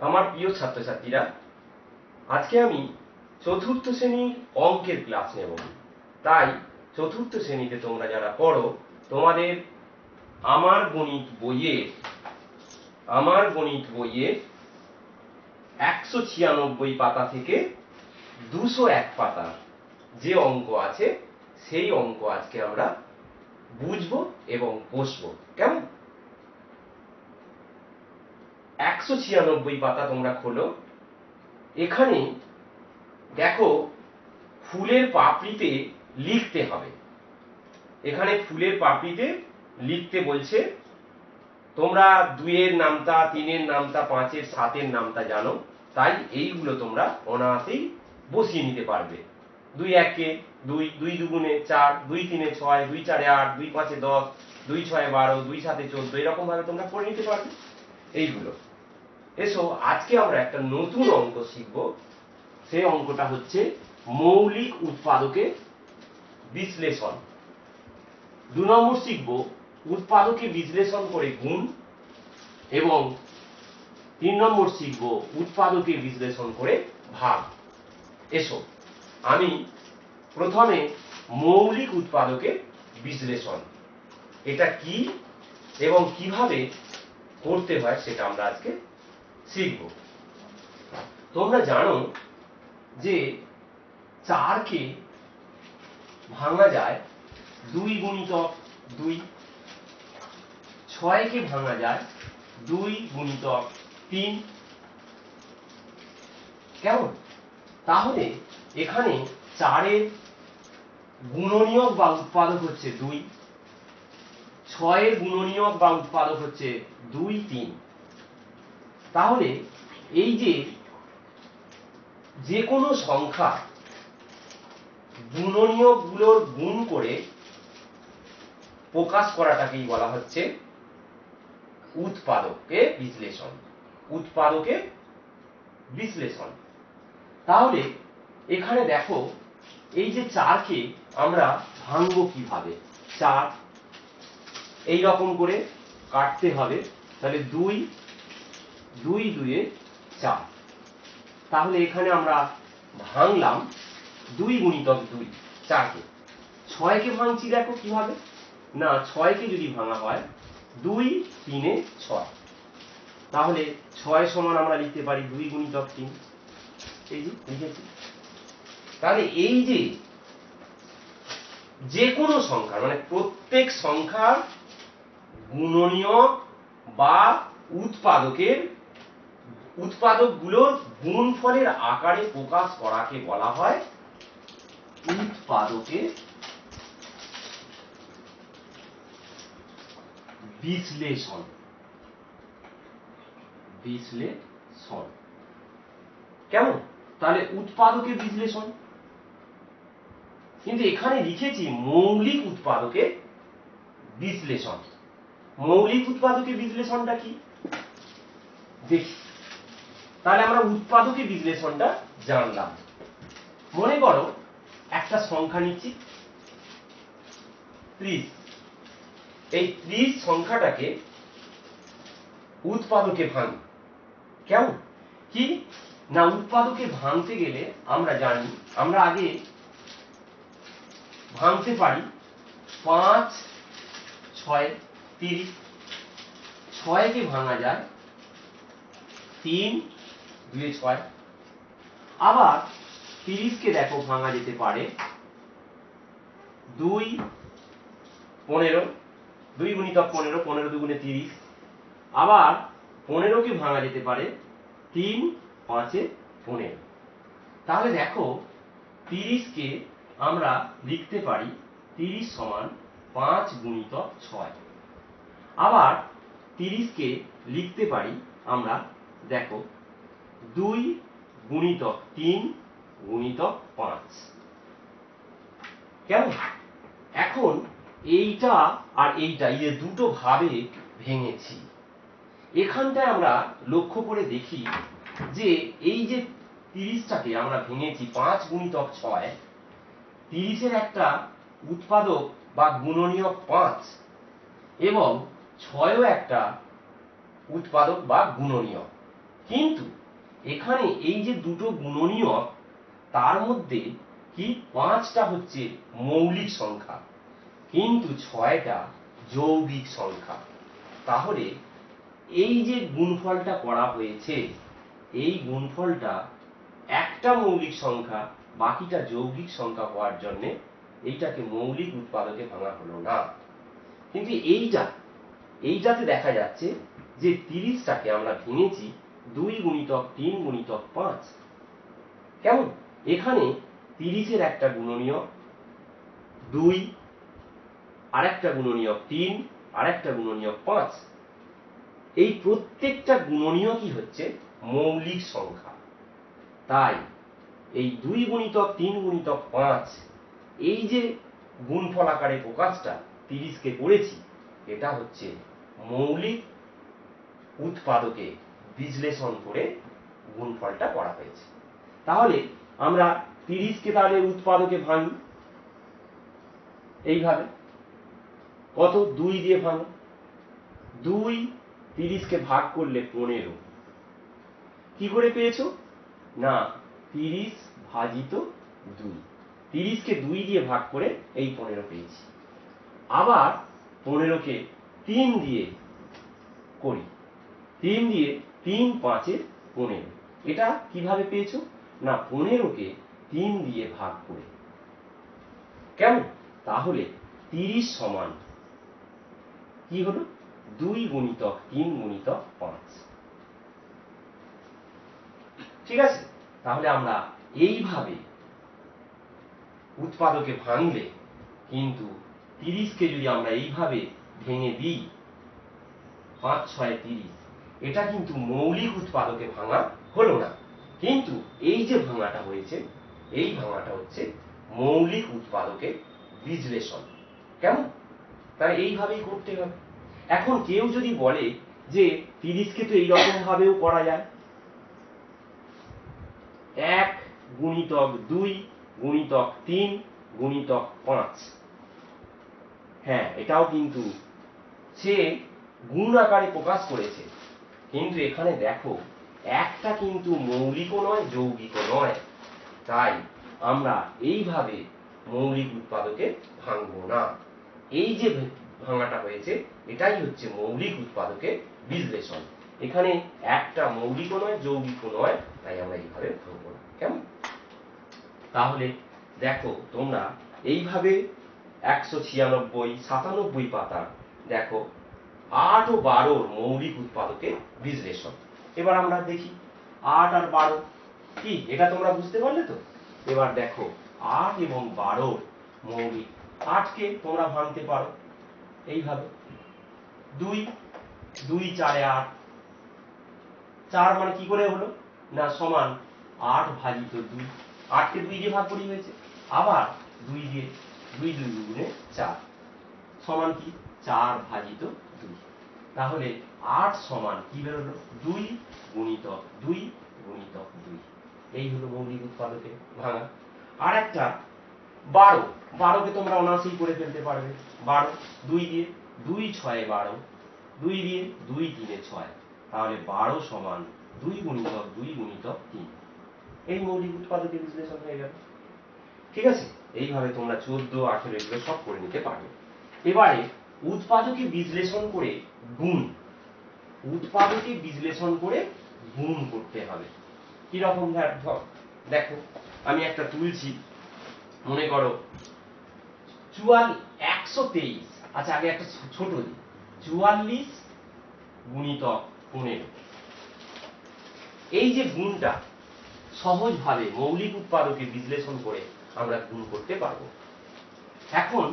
আমার প্রিয় ছাত্রছাত্রীরা, আজকে আমি চতুর্থ শ্রেণির অঙ্কের ক্লাস নেব। তাই চতুর্থ শ্রেণীতে তোমরা যারা পড়ো, তোমাদের আমার গণিত বইয়ের, আমার গণিত বইয়ের একশো ছিয়ানব্বই পাতা থেকে দুশো এক পাতার যে অঙ্ক আছে, সেই অঙ্ক আজকে আমরা বুঝব এবং বসবো। কেমন? একশো ছিয়ানব্বই পাতা তোমরা খোলো। এখানে দেখো ফুলের পাপড়িতে লিখতে হবে। এখানে ফুলের পাপড়িতে লিখতে বলছে, তোমরা দুইয়ের নামতা, তিনের নামতা, পাঁচের, সাতের নামতা জানো, তাই এইগুলো তোমরা অনায়াসেই বসিয়ে নিতে পারবে। দুই একে, দুই দুই দুগুণে চার, দুই তিনে ছয়, দুই চারে আট, দুই পাঁচে দশ, দুই ছয় বারো, দুই সাতে চোদ্দ এরকম ভাবে তোমরা করে নিতে পারবে। এইগুলো। এসো, আজকে আমরা একটা নতুন অঙ্ক শিখব। সেই অঙ্কটা হচ্ছে মৌলিক উৎপাদকে বিশ্লেষণ। দু নম্বর শিখব, উৎপাদকে বিশ্লেষণ করে গুণ এবং তিন নম্বর শিখব, উৎপাদকে বিশ্লেষণ করে ভাগ। এসো, আমি প্রথমে মৌলিক উৎপাদকে বিশ্লেষণ। এটা কি এবং কীভাবে করতে হয় সেটা আমরা আজকে শিখব। তোমরা জানো যে চারকে ভাঙা যায় দুই গুণিতক দুই, ছয়কে ভাঙা যায় দুই গুণিতক তিন। কেমন? তাহলে এখানে চারের গুণনীয়ক বা উৎপাদক হচ্ছে দুই, ছয়ের গুণনীয়ক বা উৎপাদক হচ্ছে দুই, তিন। তাহলে এই যে যে কোনো সংখ্যা গুণনীয়কগুলোর গুণ করে প্রকাশ করাটাকেই বলা হচ্ছে উৎপাদকে বিশ্লেষণ। উৎপাদকে বিশ্লেষণ। তাহলে এখানে দেখো এই যে চারকে আমরা ভাঙবো কীভাবে? চার এই রকম করে কাটতে হবে। তাহলে দুই দুই দুয়ে চার। তাহলে এখানে আমরা ভাঙলাম দুই গুণিতক দুই, চারকে। ছয়কে ভাঙছি দেখো কীভাবে না, ছয়কে যদি ভাঙা হয়, দুই তিনে ছয়। তাহলে ছয় সমান আমরা লিখতে পারি দুই গুণিতক তিন। এই যে, লিখেছি। তাহলে এই যে যে কোনো সংখ্যা মানে প্রত্যেক সংখ্যার গুণনীয়ক বা উৎপাদকের উৎপাদকগুলোর গুণফলের আকারে প্রকাশ করাকে বলা হয় উৎপাদকে বিশ্লেষণ। বিশ্লেষণ। কেমন? তাহলে উৎপাদকে বিশ্লেষণ। কিন্তু এখানে লিখেছি মৌলিক উৎপাদকে বিশ্লেষণ। মৌলিক উৎপাদকে বিশ্লেষণটা কি? দেখি। তাহলে আমরা উৎপাদকে বিশ্লেষণটা জানলাম। মনে করো, একটা সংখ্যা নিচ্ছি। ত্রিশ। এই ত্রিশ সংখ্যাটাকে উৎপাদকে ভাঙি। কেমন কি? না, উৎপাদকে ভাঙতে গেলে আমরা জানি, আমরা আগে ভাঙতে পারি পাঁচ, ছয়, তিরিশ। ছয়কে ভাঙা যায় তিন দুয়ে ছয় আবার তিরিশকে দেখো ভাঙা যেতে পারে। দুই পনেরো দুই পনেরো পনেরো দুগুণে তিরিশ। আবার পনেরোকে ভাঙা যেতে পারে তিন পাঁচে পনেরো। তাহলে দেখো তিরিশকে আমরা লিখতে পারি তিরিশ সমান পাঁচ গুণিতক ছয়। আবার তিরিশকে লিখতে পারি আমরা দেখো দুই গুণিতক তিন গুণিতক পাঁচ। কেমন? এখন এইটা আর এইটা, এই দুটো ভাবে ভেঙেছি। এখানটায় আমরা লক্ষ্য করে দেখি যে এই যে তিরিশটাকে আমরা ভেঙেছি, পাঁচ গুণিতক ছয়, তিরিশের একটা উৎপাদক বা গুণনীয়ক পাঁচ, এবং ছয়ও একটা উৎপাদক বা গুণনীয়ক। কিন্তু এখানে এই যে দুটো গুণনীয়ক, তার মধ্যে কি? পাঁচটা হচ্ছে মৌলিক সংখ্যা। কিন্তু ছয়টা যৌগিক সংখ্যা। তাহলে এই যে গুণফলটা করা হয়েছে, এই গুণফলটা একটা মৌলিক সংখ্যা, বাকিটা যৌগিক সংখ্যা হওয়ার জন্য এইটাকে মৌলিক উৎপাদকে ভাঙা হলো না। কিন্তু এইটা, এইটাতে দেখা যাচ্ছে যে তিরিশটাকে আমরা ভেঙেছি দুই গুণিতক তিন গুণিতক পাঁচ। কেমন? এখানে তিরিশের একটা গুণনীয় দুই, আরেকটা গুণনীয়ক তিন, আরেকটা গুণনীয়ক পাঁচ। এই প্রত্যেকটা গুণনীয় কি হচ্ছে মৌলিক সংখ্যা। তাই এই দুই গুণিতক, তিন গুণিতক পাঁচ, এই যে গুণফল আকারে প্রকাশটা তিরিশকে করেছি, এটা হচ্ছে মৌলিক উৎপাদকে বিশ্লেষণ করে গুণফলটা করা হয়েছে। তাহলে আমরা তিরিশকে তাহলে উৎপাদকে ভাঙি। এইভাবে কত? দুই দিয়ে ভাঙো। দুই তিরিশকে ভাগ করলে পনেরো। কি করে পেয়েছ? না, তিরিশ ভাজিত দুই। তিরিশকে দুই দিয়ে ভাগ করে এই পনেরো পেয়েছি। আবার পনেরোকে তিন দিয়ে করি। তিন দিয়ে তিন পাঁচে পনেরো। এটা কীভাবে পেয়েছ? না, পনেরোকে তিন দিয়ে ভাগ করে। কেমন? তাহলে তিরিশ সমান কি হলো? দুই গুণিতক তিন গুণিতক পাঁচ। ঠিক আছে? তাহলে আমরা এইভাবে উৎপাদকে ভাঙলে কিন্তু তিরিশকে যদি আমরা এইভাবে ভেঙে দিই, পাঁচ, ছয়, তিরিশ এটা কিন্তু মৌলিক উৎপাদকে ভাঙা হলো না। কিন্তু এই যে ভাঙাটা হয়েছে, এই ভাঙাটা হচ্ছে মৌলিক উৎপাদকে বিশ্লেষণ। কেমন? তাই এইভাবেই করতে হবে। এখন কেউ যদি বলে যে তিরিশকে তো এইরকম ভাবেও করা যায়। এক গুণিতক দুই গুণিতক তিন গুণিতক পাঁচ। হ্যাঁ এটাও কিন্তু সে গুণ আকারে প্রকাশ করেছে। কিন্তু এখানে দেখো, একটা কিন্তু মৌলিকও নয়, যৌগিকও নয়। তাই আমরা এইভাবে মৌলিক উৎপাদকে ভাঙবো না। এই যে ভাঙাটা হয়েছে, এটাই হচ্ছে মৌলিক উৎপাদকে বিশ্লেষণ। এখানে একটা মৌলিকও নয়, যৌগিকও নয়, তাই আমরা এইভাবে ভাঙবো না। কেমন? তাহলে দেখো, তোমরা এইভাবে একশো ছিয়ানব্বই, সাতানব্বই পাতা, দেখো আট ও বারোর মৌলিক উৎপাদকের বিশ্লেষণ। এবার আমরা দেখি, আট আর বারো কি? এটা তোমরা বুঝতে পারলে তো? এবার দেখো, আট এবং বারোর মৌলিক, আটকে তোমরা ভাঙতে পারো। এইভাবে। দুই দুই চারে আট। চার মানে কি করে হলো? না, সমান আট ভাজিত দুই। আটকে দুই দিয়ে ভাগ করি হয়েছে। আবার দুই দিয়ে, দুই দুই দুগুণে চার। সমান কি? চার ভাজিত দুই। তাহলে আট সমান কি বেরোলো? দুই গুণিতক দুই গুণিতক দুই। এই হলো মৌলিক উৎপাদকে ভাঙা। আর একটা বারো। বারোকে তোমরা অনায়াসেই করে ফেলতে পারবে। বারো, দুই দিয়ে দুই ছয় বারো। দুই দিয়ে দুই তিনে ছয়। তাহলে বারো সমান দুই গুণিতক দুই গুণিতক তিন। এই মৌলিক উৎপাদকের বিশ্লেষণ হয়ে গেল। ঠিক আছে? এইভাবে তোমরা চোদ্দ, আঠেরো এগুলো সব করে নিতে পারবে। এবারে উৎপাদকে বিশ্লেষণ করে গুণ। উৎপাদকে বিশ্লেষণ করে গুণ করতে হবে। কীরকম ধর? দেখো, আমি একটা তুলছি। মনে করো, চুয়াল একশো তেইশ। আচ্ছা আগে একটা ছোট দিই। চুয়াল্লিশ গুণিতক পনেরো। এই যে গুণটা সহজভাবে মৌলিক উৎপাদকে বিশ্লেষণ করে আমরা গুণ করতে পারব। এখন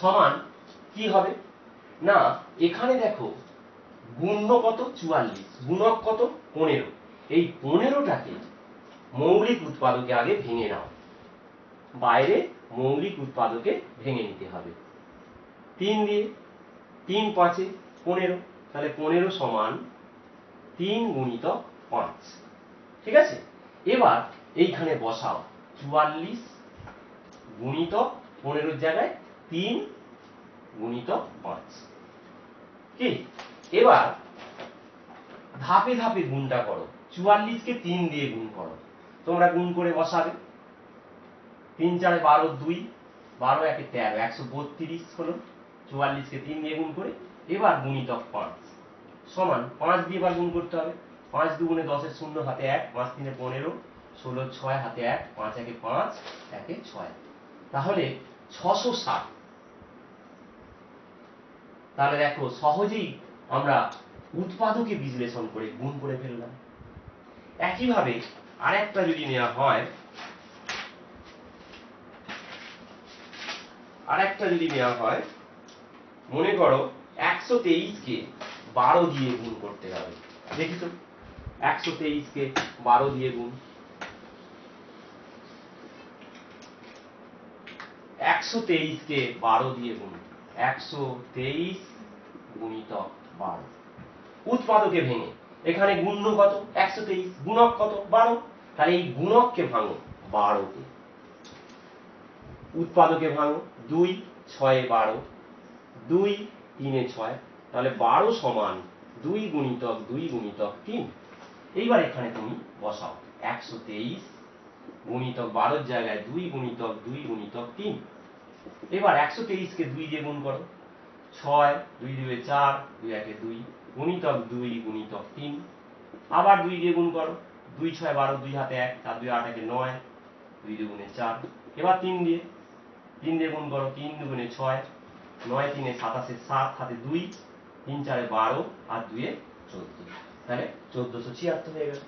সমান কি হবে? না, এখানে দেখো, গুণ্য কত? চুয়াল্লিশ। গুণক কত? পনেরো। এই পনেরোটাকে মৌলিক উৎপাদকে আগে ভেঙে নাও। বাইরে মৌলিক উৎপাদকে ভেঙে নিতে হবে। তিন দিয়ে তিন পাঁচে পনেরো। তাহলে পনেরো সমান তিন গুণিত পাঁচ। ঠিক আছে? এবার এইখানে বসাও। চুয়াল্লিশ গুণিত পনেরোর জায়গায় তিন গুণিত পাঁচ। কি? এবার ধাপে ধাপে গুণটা করো। চুয়াল্লিশকে তিন দিয়ে গুণ করো। তোমরা গুণ করে বসাবে। তিন চারে বারো দুই, বারো একে তেরো, একশো বত্রিশ হলো। চুয়াল্লিশকে তিন দিয়ে গুণ করে এবার গুণিতক পাঁচ। সমান পাঁচ দিয়ে এবার গুণ করতে হবে। পাঁচ দুগুণে দশের শূন্য হাতে এক, পাঁচ তিনে পনেরো, ষোলো ছয় হাতে এক, পাঁচ একে পাঁচ, একে ছয়। তাহলে ছশো ষাট তাহলে দেখো সহজেই আমরা উৎপাদকে বিশ্লেষণ করে গুণ করে ফেললাম। একইভাবে আরেকটা যদি নেওয়া হয়, আরেকটা যদি নেওয়া হয়, মনে করো একশো তেইশকে বারো দিয়ে গুণ করতে হবে। দেখি তো একশো তেইশকে বারো দিয়ে গুণ। একশো তেইশকে বারো দিয়ে গুণ। একশো তেইশ গুণিতক বারো। উৎপাদকে ভেঙে, এখানে গুণ্য কত? একশো তেইশ গুণক কত? বারো। তাহলে এই গুণককে ভাঙো বারোকে উৎপাদকে ভাঙো দুই, ছয়ে, বারো। দুই, তিনে ছয়। তাহলে বারো সমান দুই গুণিতক দুই গুণিতক তিন। এইবার এখানে তুমি বসাও। একশো তেইশ গুণিতক বারোর জায়গায় দুই গুণিতক দুই গুণিতক তিন। এবার একশো তেইশকে দুই দিয়ে গুণ করো। ছয়, দুই দুয়ে চার, দুই একে দুই, গুণিতক দুই, গুণিতক তিন। আবার দুই দিয়ে গুণ করো। দুই ছয় বারো, দুই হাতে এক, চার দুই আট একে নয়, দুই দুগুণে চার। এবার তিন দিয়ে। তিন দিয়ে গুণ করো, তিন দুগুণে ছয়, নয় তিনে সাতাশে সাত, হাতে দুই, তিন চারে বারো, আর দুয়ে চোদ্দ। তাহলে চোদ্দশো ছিয়াত্তর হয়ে গেল।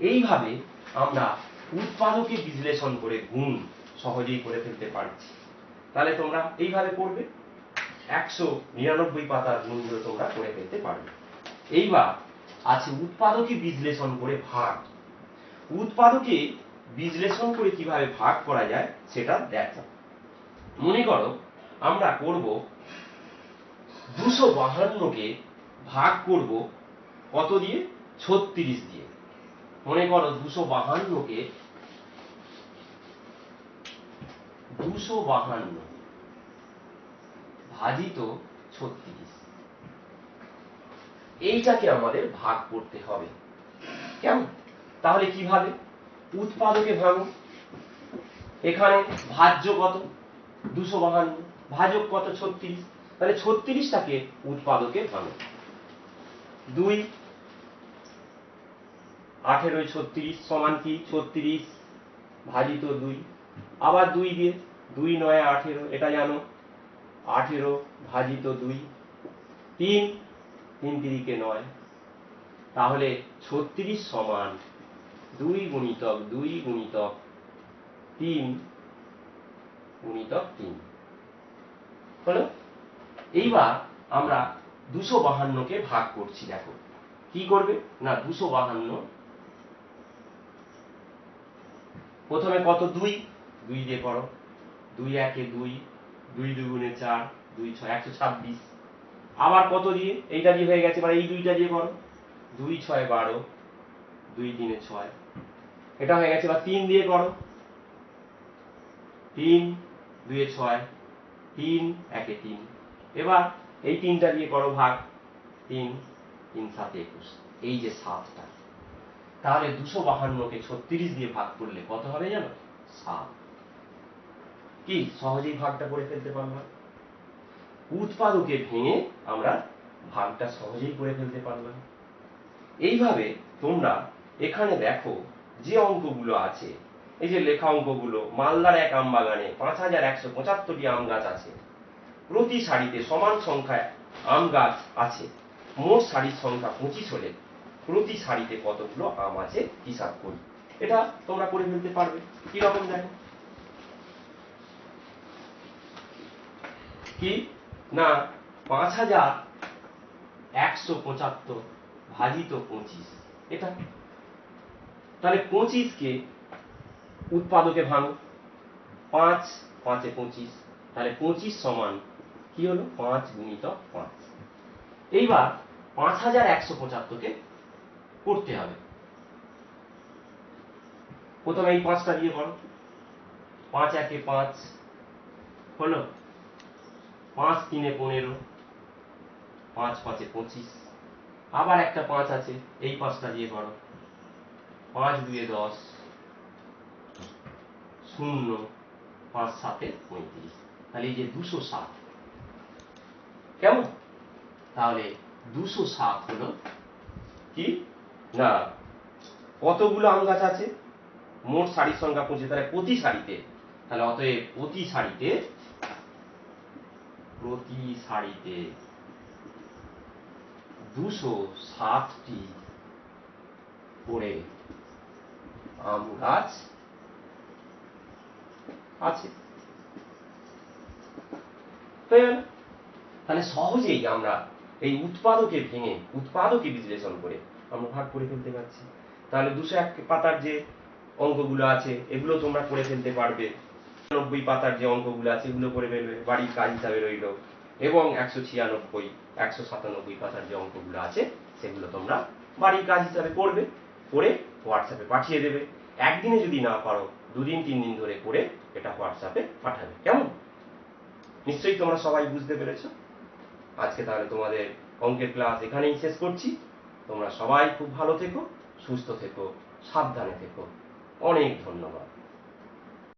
এইভাবে আমরা উৎপাদকে বিশ্লেষণ করে গুণ সহজেই করে ফেলতে পারছি। তাহলে তোমরা এইভাবে করবে একশো নিরানব্বই পাতার গুণগুলো তোমরা করে ফেলতে পারবে। এইবার আছে উৎপাদকে বিশ্লেষণ করে ভাগ। উৎপাদকে বিশ্লেষণ করে কীভাবে ভাগ করা যায় সেটা দেখো। মনে করো, আমরা করব দুশো বাহান্নকে ভাগ করব কত দিয়ে? ছত্রিশ দিয়ে। মনে করো দুশো বাহান্নকে, দুশো বাহান্ন ভাজিত ছত্রিশ। এইটাকে আমাদের ভাগ করতে হবে। কেমন? তাহলে কীভাবে উৎপাদকে ভাঙো এখানে ভাজ্য কত? দুশো বাহান্ন। ভাজক কত? ছত্রিশ। তাহলে ছত্রিশটাকে উৎপাদকে ভাঙো দুই, আঠেরোই ছত্রিশ সমান কি? ছত্রিশ ভাজিত দুই। আবার দুই দিয়ে দুই নয় আঠেরো, এটা জানো? আঠেরো ভাজিত দুই, তিন তিন তিরিকে নয়। তাহলে ছত্রিশ সমান দুই গুণিতক দুই গুণিতক তিন গুণিতক তিন। হলো? এইবার আমরা দুশো বাহান্নকে ভাগ করছি, দেখো। কি করবে? না, দুশো বাহান্ন। প্রথমে কত? দুই। দুই দিয়ে করো। দুই একে দুই দুই দুগুণে চার, দুই ছয়, একশো ছাব্বিশ। আবার কত দিয়ে? এইটা দিয়ে হয়ে গেছে এই দুইটা দিয়ে করো। দুই ছয় বারো, দুই তিনে ছয়। এটা হয়ে গেছে তিন দিয়ে করো। তিন, দুয়ে ছয়, তিন, একে তিন। এবার এই তিনটা দিয়ে করো ভাগ। তিন তিন, সাতে, একুশ। এই যে সাতটা। তাহলে দুশো বাহান্নকে ছত্রিশ দিয়ে ভাগ করলে কত হবে জানো? সাত। কি? সহজেই ভাগটা করে ফেলতে পারলাম উৎপাদকে ভেঙে আমরা ভাগটা সহজেই করে ফেলতে পারলাম এইভাবে তোমরা এখানে দেখো যে অঙ্কগুলো আছে। এই যে লেখা অঙ্কগুলো, মালদার এক আম বাগানে পাঁচ হাজার একশো পঁচাত্তরটি আম গাছ আছে। প্রতি সারিতে সমান সংখ্যায় আম গাছ আছে। মোট সারির সংখ্যা পঁচিশ হলে প্রতি সারিতে কতগুলো আম আছে হিসাব করি। এটা তোমরা করে ফেলতে পারবে। কি রকম দেখো? কি? না, পাঁচ হাজার একশো পঁচাত্তর ভাজিত পঁচিশ। এটা? তাহলে পঁচিশকে উৎপাদকে ভাঙো। পাঁচ, পাঁচে পঁচিশ। তাহলে পঁচিশ সমান কি হলো? পাঁচ গুণিত পাঁচ। এইবার পাঁচ হাজার একশো পঁচাত্তরকে করতে হবে। প্রথমে এই পাঁচটা দিয়ে করো পাঁচ একে পাঁচ হলো পাঁচ, তিনে পনেরো, পাঁচ, পাঁচে পঁচিশ, আবার একটা পাঁচ আছে, এই পাঁচটা দিয়ে করো পাঁচ, দুয়ে দশ, শূন্য, পাঁচ, সাতে পঁয়ত্রিশ। তাহলে এই যে দুশো সাত, কেমন? তাহলে দুশো সাত হলো কি? না, কতগুলো আম গাছ আছে? মোট সারির সংখ্যা পঁচিশ, তাহলে প্রতি সারিতে, তাহলে অতএব প্রতি সারিতে প্রতি সারিতে দুশো ষাটটি করে আম গাছ আছে। তাহলে সহজেই আমরা এই উৎপাদকে ভেঙে, উৎপাদকে বিশ্লেষণ করে আমরা ভাগ করে ফেলতে পারছি। তাহলে দুশো এক পাতার যে অঙ্কগুলো আছে, এগুলো তোমরা করে ফেলতে পারবে। নব্বই পাতার যে অঙ্কগুলো আছে, এগুলো করে ফেলবে। বাড়ির কাজ হিসাবে রইল। এবং একশো ছিয়ানব্বই, একশো সাতানব্বই পাতার যে অঙ্কগুলো আছে, সেগুলো তোমরা বাড়ির কাজ হিসাবে করবে করে হোয়াটসঅ্যাপে পাঠিয়ে দেবে। একদিনে যদি না পারো, দুদিন, তিন দিন ধরে করে এটা হোয়াটসঅ্যাপে পাঠাবে। কেমন? নিশ্চয়ই তোমরা সবাই বুঝতে পেরেছ। আজকে তাহলে তোমাদের অঙ্কের ক্লাস এখানেই শেষ করছি। তোমরা সবাই খুব ভালো থেকো, সুস্থ থেকো, সাবধানে থেকো। অনেক ধন্যবাদ।